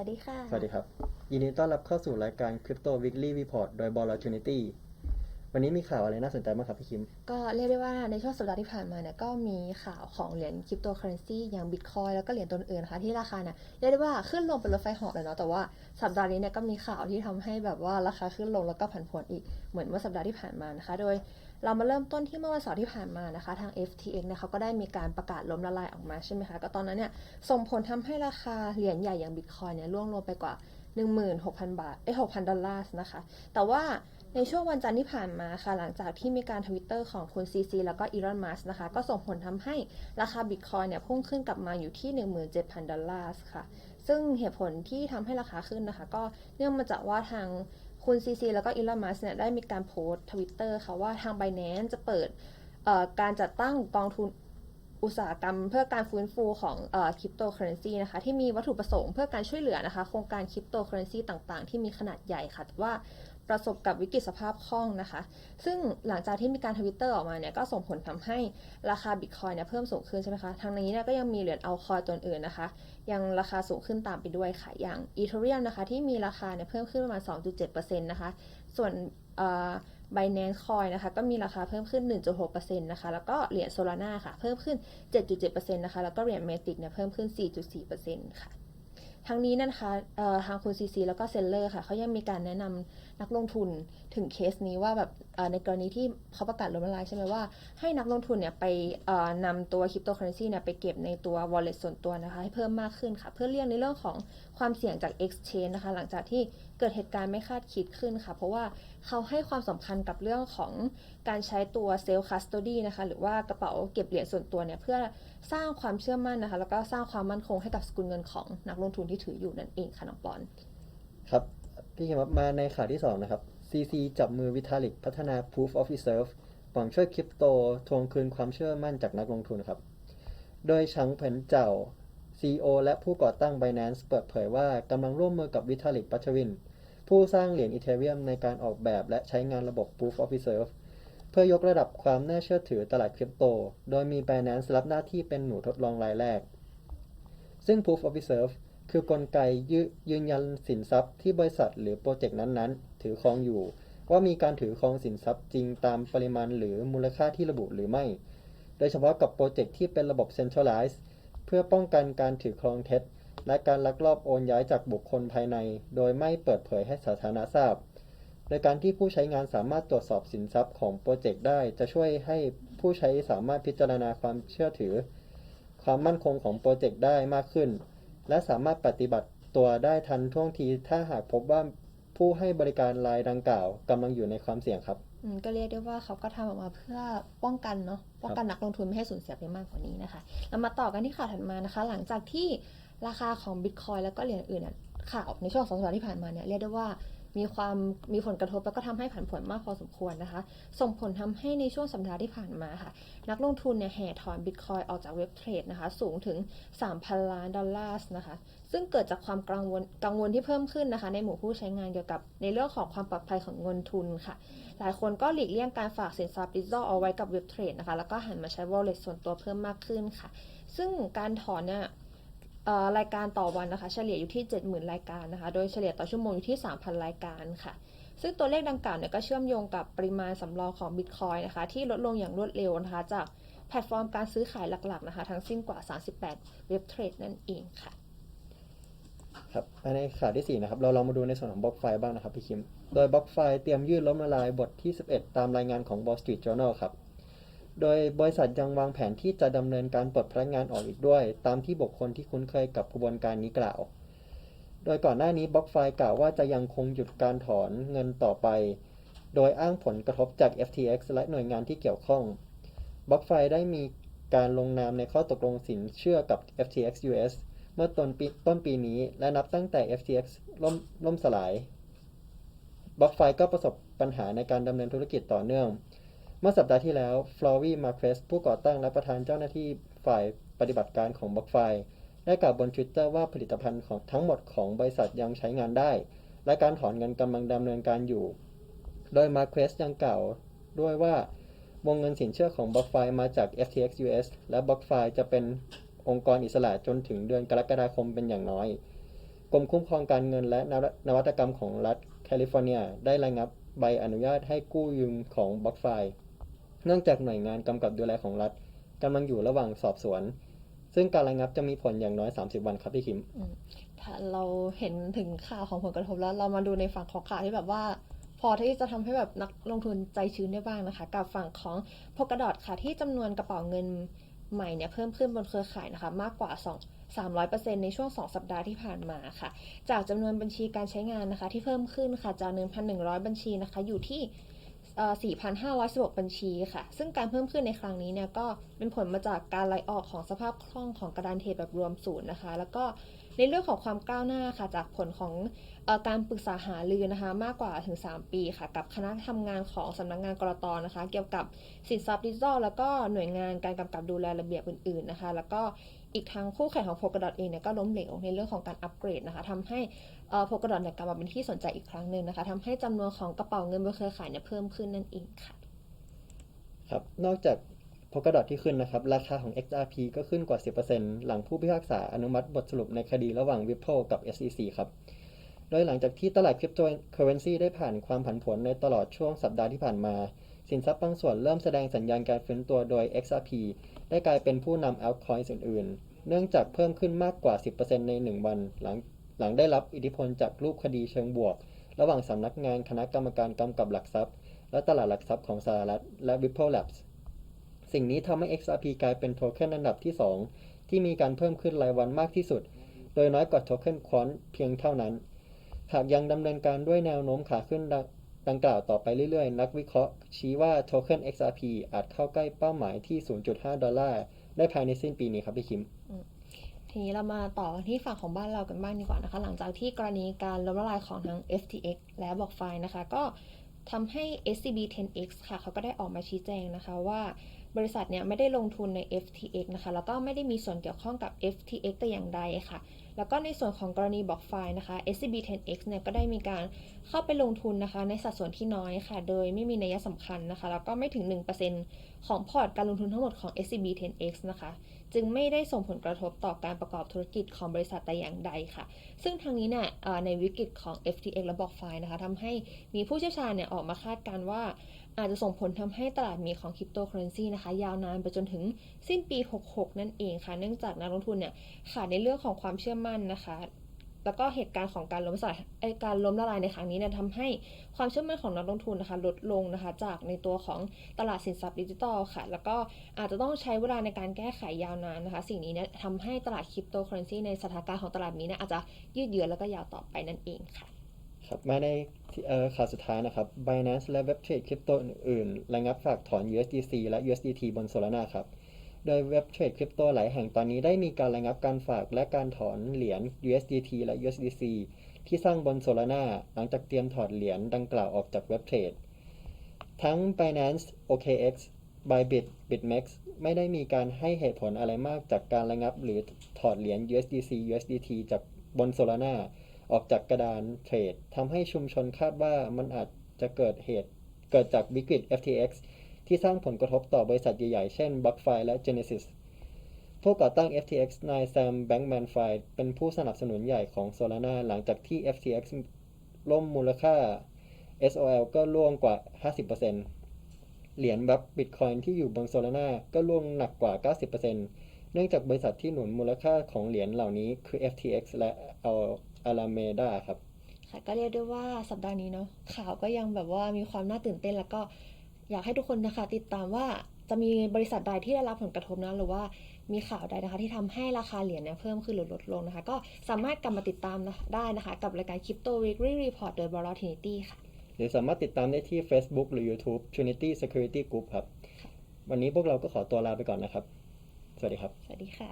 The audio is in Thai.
วัสดีค่ะ สวัสดีครับ ยินดีต้อนรับเข้าสู่รายการ Crypto Weekly Report โดย Volatility วันนี้มีข่าวอะไรน่าสนใจบ้างครับพี่คิม ก็เรียกได้ว่าในช่วงสัปดาห์ที่ผ่านมาเนี่ยก็มีข่าวของเหรียญคริปโตเคอเรนซีอย่างบิตคอยแล้วก็เหรียญตัวอื่นนะคะที่ราคาเนี่ยเรียกได้ว่าขึ้นลงเป็นรถไฟเหาะเลยเนาะแต่ว่าสัปดาห์นี้เนี่ยก็มีข่าวที่ทำให้แบบว่าราคาขึ้นลงแล้วก็ผันผวนอีกเหมือนเมื่อสัปดาห์ที่ผ่านมานะคะ โดย เรามาเริ่มต้นที่เมื่อวันเสาร์ที่ผ่านมานะคะ ทาง FTX เนี่ยเขาก็ได้มีการประกาศล้มละลายออกมาใช่ไหมคะ ก็ตอนนั้นเนี่ยส่งผลทำให้ราคาเหรียญใหญ่อย่างบิตคอยเนี่ยร่วงลงไปกว่า 16,000 บาทเอ้ย6,000 ดอลลาร์นะคะ แต่ว่าในช่วงวันจันทร์ที่ผ่านมาค่ะ หลังจากที่มีการทวิตเตอร์ของคุณซีซีแล้วก็อีลอนมัสนะคะ ก็ส่งผลทำให้ราคาบิตคอยเนี่ยพุ่งขึ้นกลับมาอยู่ที่ 17,000 ดอลลาร์ค่ะ ซึ่งเหตุผลที่ทำให้ราคาขึ้นนะคะ ก็เนื่องมาจากว่าทาง คุณซีซีแล้วก็อีลอนมัสเนี่ยได้มีการโพสต์ทวิตเตอร์ค่ะว่าทางไบแนนจะเปิดการจัดตั้งกองทุนอุตสาหกรรมเพื่อการฟื้นฟูของคริปโตเคอเรนซีนะคะที่มีวัตถุประสงค์เพื่อการช่วยเหลือนะคะโครงการคริปโตเคอเรนซีต่างๆ ที่มีขนาดใหญ่ค่ะแต่ว่า ประสบกับวิกฤตสภาพคล่องนะคะ ซึ่งหลังจากที่มีการทวิตเตอร์ออกมาเนี่ยก็ส่งผลทำให้ราคาบิตคอยเนี่ยเพิ่มสูงขึ้นใช่ไหมคะ ทางนี้เนี่ยก็ยังมีเหรียญเอาคอยตัวอื่นนะคะ ยังราคาสูงขึ้นตามไปด้วยค่ะ อย่างอีเทเรียมนะคะที่มีราคาเนี่ยเพิ่มขึ้นประมาณ 2.7%นะคะ ส่วนเอ่อ Binance Coin นะคะก็มีราคาเพิ่มขึ้น 1.6%นะคะ แล้วก็เหรียญ Solana ค่ะ เพิ่มขึ้น 7.7%นะคะ แล้วก็เหรียญ Matic เนี่ยเพิ่มขึ้น 4.4%ค่ะ ทั้งนี้นะคะเอ่อทางคุณซีซีแล้วก็เซลเลอร์ค่ะเขายังมีการแนะนำ นักลงทุนถึงเคสนี้ว่าแบบในกรณีที่เขาประกาศล้มละลายใช่ไหมว่าให้นักลงทุนเนี่ยไปนำตัวคริปโตเคอเรนซีเนี่ยไปเก็บในตัว wallet ส่วนตัวนะคะให้เพิ่มมากขึ้นค่ะ เพื่อเลี่ยงในเรื่องของความเสี่ยงจาก exchange นะคะ หลังจากที่เกิดเหตุการณ์ไม่คาดคิดขึ้นค่ะ เพราะว่าเขาให้ความสำคัญกับเรื่องของการใช้ตัว self custody นะคะหรือว่ากระเป๋าเก็บเหรียญส่วนตัวเนี่ยเพื่อสร้างความเชื่อมั่นนะคะ แล้วก็สร้างความมั่นคงให้กับสกุลเงินของนักลงทุนที่ถืออยู่นั่นเองค่ะน้องปอนครับ พี่คิมครับมาในข่าวที่ 2 นะครับ CC จับมือวิทาลิกพัฒนา Proof of Reserve หวังช่วยคริปโตทวงคืนความเชื่อมั่นจากนักลงทุนครับ โดยชังเผินเจ้า CEO และผู้ก่อตั้ง Binance เปิดเผยว่ากำลังร่วมมือกับวิทาลิกปัชวิน ผู้สร้างเหรียญอีเทเรียมในการออกแบบและใช้งานระบบ Proof of Reserve เพื่อยกระดับความน่าเชื่อถือตลาดคริปโต โดยมี Binance รับหน้าที่เป็นหนูทดลองรายแรก ซึ่ง Proof of Reserve คือกลไกยยืนยันสินทรัพย์ที่บริษัทหรือโปรเจกต์นั้นๆ ถือครองอยู่ ว่ามีการถือครองสินทรัพย์จริงตามปริมาณหรือมูลค่าที่ระบุหรือไม่ โดยเฉพาะกับโปรเจกต์ที่เป็นระบบ Centralized เพื่อป้องกันการถือครองเท็จ และการลักลอบโอนย้ายจากบุคคลภายใน โดยไม่เปิดเผยให้สาธารณะทราบ โดยการที่ผู้ใช้งานสามารถตรวจสอบสินทรัพย์ของโปรเจกต์ได้ จะช่วยให้ผู้ใช้สามารถพิจารณาความเชื่อถือ ความมั่นคงของโปรเจกต์ได้มากขึ้น และสามารถปฏิบัติตัวได้ทันท่วงทีถ้าหากพบว่าผู้ให้บริการรายดังกล่าวกำลังอยู่ในความเสี่ยงครับ อืมก็เรียกได้ว่าเขาก็ทำออกมาเพื่อป้องกันเนาะป้องกันนักลงทุนไม่ให้สูญเสียไปมากกว่านี้นะคะเรามาต่อกันที่ข่าวถัดมานะคะ หลังจากที่ราคาของบิตคอยแล้วก็เหรียญอื่นเนี่ยข่าวในช่วงสองสัปดาห์ที่ผ่านมาเนี่ยเรียกได้ว่า มีความมีผลกระทบแล้วก็ทำให้ผันผวนมากพอสมควรนะคะ ส่งผลทำให้ในช่วงสัปดาห์ที่ผ่านมาค่ะ นักลงทุนเนี่ยแห่ถอนบิตคอยออกจากเว็บเทรดนะคะ สูงถึง 3,000 ล้านดอลลาร์นะคะ ซึ่งเกิดจากความกังวลกังวลที่เพิ่มขึ้นนะคะ ในหมู่ผู้ใช้งานเกี่ยวกับในเรื่องของความปลอดภัยของเงินทุนค่ะ หลายคนก็หลีกเลี่ยงการฝากสินทรัพย์ดิจิทัลเอาไว้กับเว็บเทรดนะคะ แล้วก็หันมาใช้ wallet ส่วนตัวเพิ่มมากขึ้นค่ะ ซึ่งการถอนเนี่ย รายการต่อวันนะคะ เฉลี่ยอยู่ที่ 70,000 รายการนะคะ โดยเฉลี่ยต่อชั่วโมงอยู่ที่ 3,000 รายการค่ะ ซึ่งตัวเลขดังกล่าวเนี่ยก็เชื่อมโยงกับปริมาณสำรองของบิตคอยนะคะ ที่ลดลงอย่างรวดเร็วนะคะ จากแพลตฟอร์มการซื้อขายหลักๆนะคะ ทั้งสิ้นกว่า 38 เว็บเทรดนั่นเองค่ะครับในข่าวที่ 4 นะครับ เราลองมาดูในส่วนของบล็อกไฟบ้างนะครับพี่คิม โดยบล็อกไฟเตรียมยื่นล้มละลายบทที่ 11 ตามรายงานของ Wall Street Journal ครับ โดยบริษัทยังวางแผนที่จะดำเนินการปลดพนักงานออกอีกด้วย ตามที่บุคคลที่คุ้นเคยกับกระบวนการนี้กล่าว โดยก่อนหน้านี้บล็อกไฟกล่าวว่าจะยังคงหยุดการถอนเงินต่อไป โดยอ้างผลกระทบจาก FTX และหน่วยงานที่เกี่ยวข้องบล็อกไฟได้มีการลงนามในข้อตกลงสินเชื่อกับ FTX US เมื่อต้นปีต้นปีนี้ และนับตั้งแต่ FTX ล่มล่มสลายบล็อกไฟก็ประสบปัญหาในการดำเนินธุรกิจต่อเนื่อง เมื่อสัปดาห์ที่แล้ว ฟลอวีมาเครสผู้ก่อตั้งและประธานเจ้าหน้าที่ฝ่ายปฏิบัติการของบล็อกไฟได้กล่าวบน Twitter ว่าผลิตภัณฑ์ของทั้งหมดของบริษัทยังใช้งานได้ และการถอนเงินกำลังดำเนินการอยู่ โดยมาเครสยังกล่าวด้วยว่าวงเงินสินเชื่อของบล็อกไฟมาจาก FTX US และบล็อกไฟจะเป็นองค์กรอิสระจนถึงเดือนกรกฎาคมเป็นอย่างน้อย กรมคุ้มครองการเงินและนวัตนวัตกรรมของรัฐแคลิฟอร์เนีย ได้ระงับใบอนุญาตให้กู้ยืมของบล็อกไฟ เนื่องจากหน่วยงานกำกับดูแลของรัฐกำลังอยู่ระหว่างสอบสวน ซึ่งการระงับจะมีผลอย่างน้อย 30 วันครับพี่คิม ถ้าเราเห็นถึงข่าวของผลกระทบแล้ว เรามาดูในฝั่งของข่าวที่แบบว่า พอที่จะทำให้แบบนักลงทุนใจชื้นได้บ้างนะคะ กับฝั่งของ Polkadot ค่ะที่จำนวนกระเป๋าเงินใหม่เนี่ยเพิ่มขึ้นบนเครือข่ายนะคะ มากกว่า 2 300%ในช่วง 2 สัปดาห์ที่ผ่านมาค่ะ จากจำนวนบัญชีการใช้งานนะคะ ที่เพิ่มขึ้นค่ะจาก 1,100 บัญชีนะคะ อยู่ที่ 4,516 บัญชีค่ะ ซึ่งการเพิ่มขึ้นในครั้งนี้เนี่ยก็เป็นผลมาจากการไหลออกของสภาพคล่องของกระดานเทรดแบบรวมศูนย์นะคะ แล้วก็ในเรื่องของความก้าวหน้าค่ะ จากผลของอการปรึกษาหารือนะคะ มากกว่าถึง 3 ปีค่ะ กับคณะทำงานของสำนักงานกรตนะคะ เกี่ยวกับสินทรัพย์ดิจิทัลแล้วก็หน่วยงานการกำกับดูแลระเบียบอื่น ๆนะคะ แล้วก็ อีกทั้งคู่แข่งของ Polkadot เองเนี่ยก็ล้มเหลวในเรื่องของการอัปเกรดนะคะทำให้เอ่อ Polkadot เนี่ยกลับมาเป็นที่สนใจอีกครั้งหนึ่งนะคะทำให้จำนวนของกระเป๋าเงินบนเครือข่ายเนี่ยเพิ่มขึ้นนั่นเองค่ะ ครับนอกจาก Polkadot ที่ขึ้นนะครับ ราคาของ XRP ก็ขึ้นกว่า 10%หลังผู้พิพากษาอนุมัติบทสรุปในคดีระหว่าง Ripple กับ SEC ครับ โดยหลังจากที่ตลาดคริปโตเคอเรนซีได้ผ่านความผันผวนในตลอดช่วงสัปดาห์ที่ผ่านมา สินทรัพย์บางส่วนเริ่มแสดงสัญญาณการฟื้นตัวโดย XRP ได้กลายเป็นผู้นำ altcoins อื่นๆ เนื่องจากเพิ่มขึ้นมากกว่า 10%ใน 1 วัน หลังหลังได้รับอิทธิพลจากรูปคดีเชิงบวก ระหว่างสำนักงานคณะกรรมการกำกับหลักทรัพย์ และตลาดหลักทรัพย์ของสหรัฐและ Ripple Labs สิ่งนี้ทำให้ XRP กลายเป็นโทเค็นอันดับที่ 2 ที่มีการเพิ่มขึ้นรายวันมากที่สุด โดยน้อยกว่าโทเค็นควอนเพียงเท่านั้น หากยังดำเนินการด้วยแนวโน้มขาขึ้น ดังกล่าวต่อไปเรื่อยๆ นักวิเคราะห์ชี้ว่าโทเค็น XRP อาจเข้าใกล้เป้าหมายที่ 0.5 ดอลลาร์ ได้ภายในสิ้นปีนี้ครับพี่คิมทีนี้เรามาต่อที่ฝั่งของบ้านเรากันบ้างดีกว่านะคะ หลังจากที่กรณีการล้มละลายของทั้ง FTX และ BlockFi นะคะ ก็ทำให้ SCB 10X ค่ะ เขาก็ได้ออกมาชี้แจงนะคะว่าบริษัทเนี่ยไม่ได้ลงทุนใน FTX นะคะ แล้วก็ไม่ได้มีส่วนเกี่ยวข้องกับ FTX แต่อย่างใดค่ะ แล้วก็ในส่วนของกรณี BlockFi นะคะ SCB 10X เนี่ยก็ได้มีการเข้าไปลงทุนนะคะ ในสัดส่วนที่น้อยค่ะ โดยไม่มีนัยสำคัญนะคะ แล้วก็ไม่ถึง 1%ของพอร์ตการลงทุนทั้งหมดของ SCB 10X นะคะ จึงไม่ได้ส่งผลกระทบต่อการประกอบธุรกิจของบริษัทแต่อย่างใดค่ะ ซึ่งทางนี้เนี่ยในวิกฤตของ FTX และ BlockFi นะคะทำให้มีผู้เชี่ยวชาญเนี่ยออกมาคาดการณ์ว่าอาจจะส่งผลทำให้ตลาดมีของคริปโตเคอเรนซีนะคะ ยาวนานไปจนถึงสิ้นปี 66 นั่นเองค่ะ เนื่องจากนักลงทุนเนี่ยขาดในเรื่องของความเชื่อมั่นนะคะ แล้วก็เหตุการณ์ของการล้มสลายไอการล้มละลายในครั้งนี้เนี่ยทำให้ความเชื่อมั่นของนักลงทุนนะคะ ลดลงนะคะ จากในตัวของตลาดสินทรัพย์ดิจิทัลค่ะ แล้วก็อาจจะต้องใช้เวลาในการแก้ไขยาวนานนะคะ สิ่งนี้เนี่ยทำให้ตลาดคริปโตเคอเรนซีในสถานการณ์ของตลาดนี้เนี่ยอาจจะยืดเยื้อแล้วก็ยาวต่อไปนั่นเองค่ะครับมาในข่าวสุดท้ายนะครับ Binance และ Web Trade คริปโตอื่นๆระงับฝากถอน USDC และ USDT บน Solana ครับ โดย Web Trade คริปโตหลายแห่งตอนนี้ได้มีการระงับการฝากและการถอนเหรียญ USDT และ USDC ที่สร้างบน Solana หลังจากเตรียมถอดเหรียญดังกล่าวออกจาก Web Trade ทั้ง Binance OKX Bybit BitMEX ไม่ได้มีการให้เหตุผลอะไรมากจากการระงับหรือถอดเหรียญ USDC USDT จากบน Solana ออกจากกระดานเทรดทำให้ชุมชนคาดว่ามันอาจจะเกิดเหตุเกิดจากวิกฤต FTX ที่สร้างผลกระทบต่อบริษัทใหญ่ๆ เช่น BlockFi และ Genesis ผู้ก่อตั้ง FTX นายแซมแบงก์แมนไฟเป็นผู้สนับสนุนใหญ่ของ Solana หลังจากที่ FTX ล่มมูลค่า SOL ก็ร่วงกว่า 50%เหรียญแบบ Bitcoin ที่อยู่บน Solana ก็ร่วงหนักกว่า 90%เนื่องจากบริษัทที่หนุนมูลค่าของเหรียญเหล่านี้คือ FTX และ Alameda ครับ ค่ะก็เรียกได้ว่าสัปดาห์นี้เนาะข่าวก็ยังแบบว่ามีความน่าตื่นเต้นแล้วก็ อยากให้ทุกคนนะคะติดตามว่าจะมีบริษัทใดที่ได้รับผลกระทบนะหรือว่ามีข่าวใดนะคะที่ทำให้ราคาเหรียญเนี่ยเพิ่มขึ้นหรือลดลงนะคะ ก็สามารถกลับมาติดตามได้นะคะ กับรายการ Crypto Weekly Report โดย Volatility ค่ะ หรือสามารถติดตามได้ที่ Facebook หรือ YouTube Trinity Security Group ครับ วันนี้พวกเราก็ขอตัวลาไปก่อนนะครับ สวัสดีครับ สวัสดีค่ะ